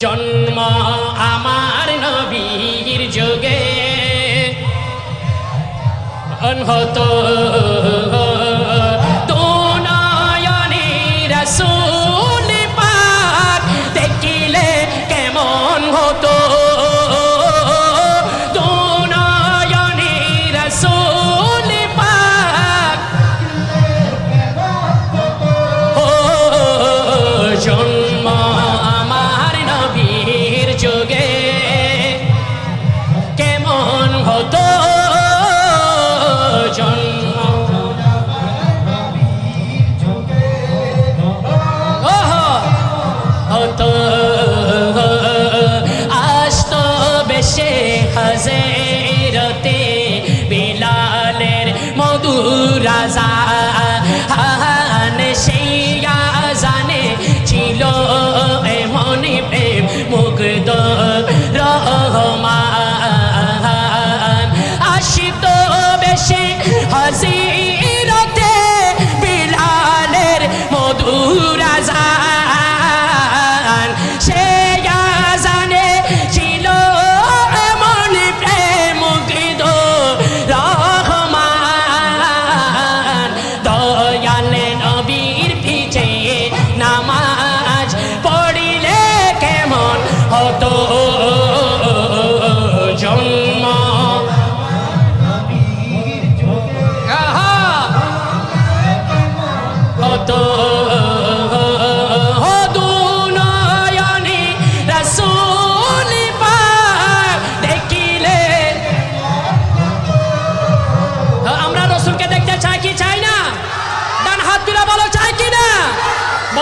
জন্ম আমার নবীর যোগে। অনহত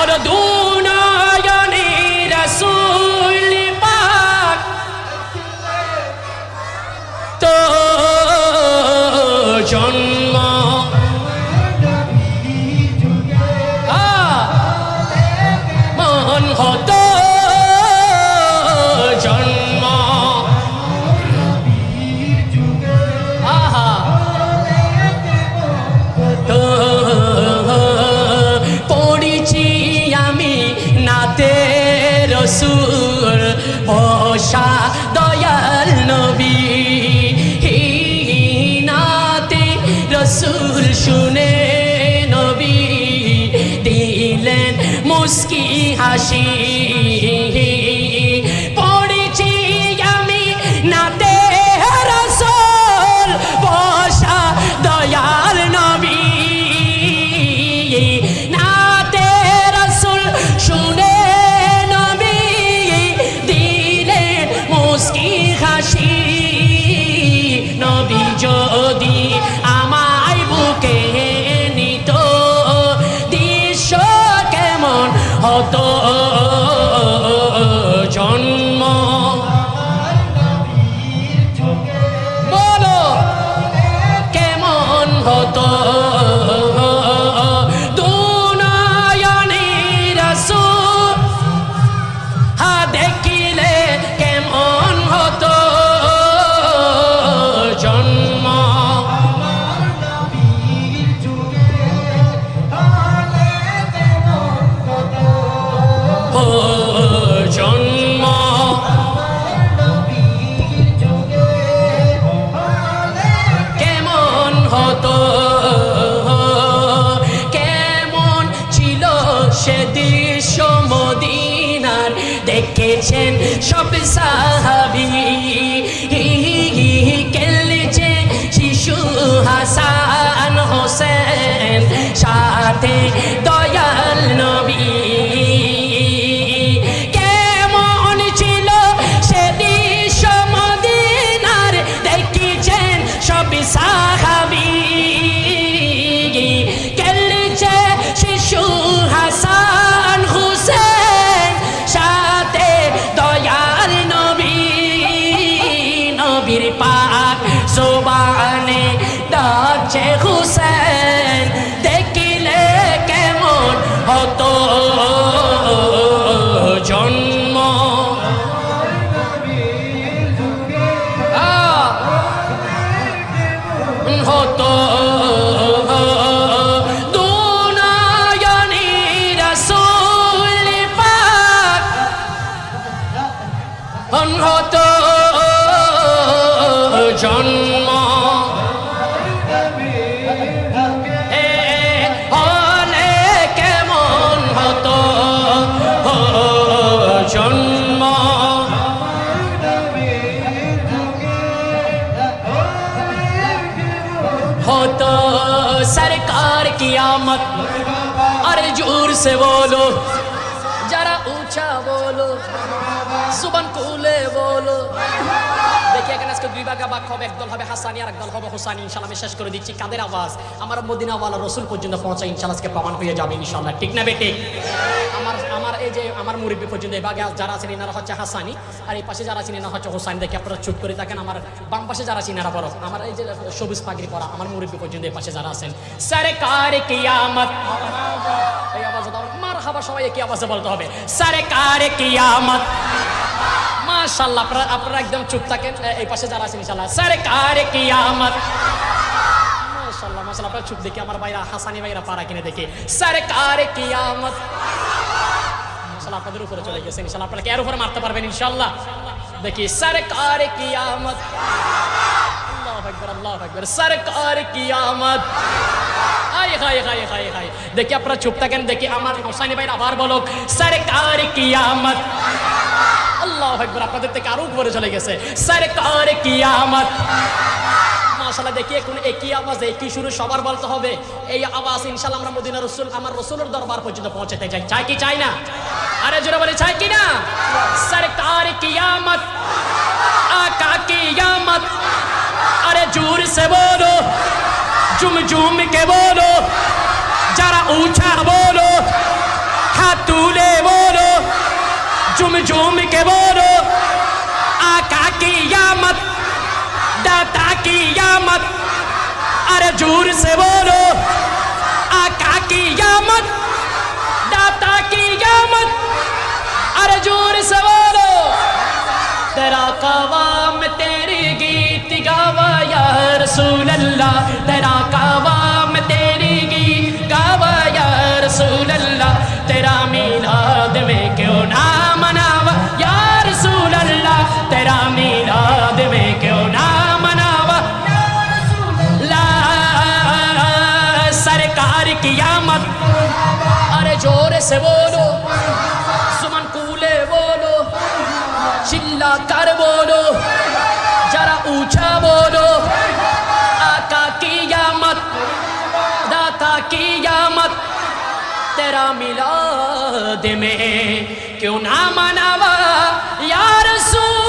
দরদুন রসুল পাক তো জন্ম মুস্কি হাসি হতো সাথে কত সে বলো। যারা উঁচা বলো সুবান কুলে বলো। দেখি এখানে আজকে দুই ভাগা বাক হবে, একদল হবে হাসানি আর একদল হবে হোসানি ইনশাল্লাহ আমি শেষ করে দিচ্ছি, কাদের আওয়াজ? আমার মদিনাওয়ালা রসুল পর্যন্ত পৌঁছায় ইনশাল্লাহ আজকে প্রমাণ হয়ে যাবে ইনশাল্লাহ ঠিক না বেটে? আমার আমার এই যে আমার মুরব্বী পর্যন্ত এই ভাগে যারা আছেন, এনারা হচ্ছে হাসানি। আর এই পাশে যারা আছেন, এনারা হচ্ছে হোসানি দেখে আপনারা চুপ করে থাকেন, আমার বাম পাশে যারা আছেন, এনারা বড়। আমার এই যে সবুজ পাগড়ি পরা, আমার মুরব্বী পর্যন্ত এই পাশে যারা আছেন। সরকার কিয়ামত এই আওয়াজে মার হাবা সবাই আওয়াজে বলতে হবে? মাশাআল্লাহ, আপনারা আপনারা একদম চুপ থাকেন। এই পাশে যারা আছেন, ইনশাআল্লাহ। সরকার কিয়ামত মাশাআল্লাহ মাশাআল্লাহ, আপনারা চুপ দেখি। আমার ভাইরা, হাসানি ভাইরা পারা কিনে দেখে। সরকার কিয়ামত মাশাআল্লাহ আপনাদের উপরে চলে গেছে, ইনশাআল্লাহ আপনারা এর উপরে মারতে পারবেন, ইনশাআল্লাহ? দেখি, সরকার কিয়ামত। আল্লাহু আকবার আল্লাহু আকবার, সরকার কিয়ামত। দেখি, আপনারা চুপ থাকেন, দেখি, আমার হোসানি ভাইরা আবার বলো সরকার কিয়ামত। আল্লাহ একবার আপনাদের থেকে আরও উপরে চলে গেছে, সরকার কিয়ামত। মাশাল্লাহ দেখি এখন একই আওয়াজে কি শুরু, সবার বলতে হবে। এই আওয়াজ ইনশাল্লাহ আমরা মদিনা রসুল, আমার রসুলের দরবার পর্যন্ত পৌঁছাতে চাই। চাই কি চাই না? আরে জোরে বলে চাই কি না? সরকার কিয়ামত, আকা কিয়ামত। আরে জোর সে বলো জুম জুম কে বলো, যারা উঁচা বলো, হাত তুলে বলো জুম জুম কে বলো, আকা কিয়ামত। दाता की यामत। अरे ज़ोर से बोलो। आका की यामत। दाता की यामत। अरे ज़ोर से बोलो। तेरा कवाम तेरी गीत गावा या रसूल अल्लाह तेरा कवाम से बोलो। सुमन कूले बोलो। चिल्ला कर बोलो। जरा ऊँचा बोलो। आका की यामत दाता की यामत तेरा मिलाद में क्यों ना मनावा? यार अल्लाह